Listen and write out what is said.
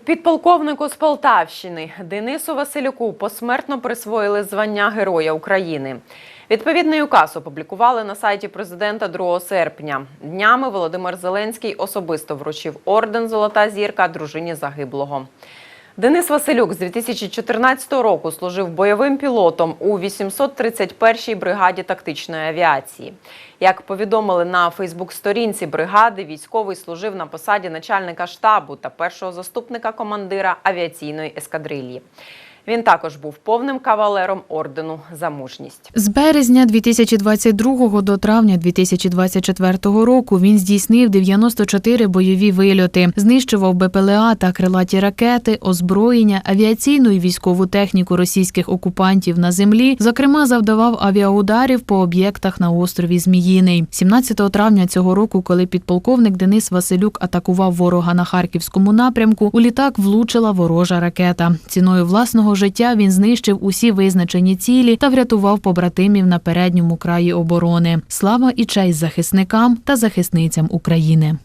Підполковнику з Полтавщини Денису Василюку посмертно присвоїли звання Героя України. Відповідний указ опублікували на сайті президента 2 серпня. Днями Володимир Зеленський особисто вручив орден Золота зірка дружині загиблого. Денис Василюк з 2014 року служив бойовим пілотом у 831-й бригаді тактичної авіації. Як повідомили на Фейсбук-сторінці бригади, військовий служив на посаді начальника штабу та першого заступника командира авіаційної ескадрильї. Він також був повним кавалером ордену за мужність. З березня 2022 до травня 2024 року він здійснив 94 бойові вильоти, знищував БПЛА та крилаті ракети, озброєння, авіаційну і військову техніку російських окупантів на землі. Зокрема, завдавав авіаударів по об'єктах на острові Зміїний. 17 травня цього року, коли підполковник Денис Василюк атакував ворога на харківському напрямку, у літак влучила ворожа ракета. Ціною власного життя він знищив усі визначені цілі та врятував побратимів на передньому краї оборони. Слава і честь захисникам та захисницям України.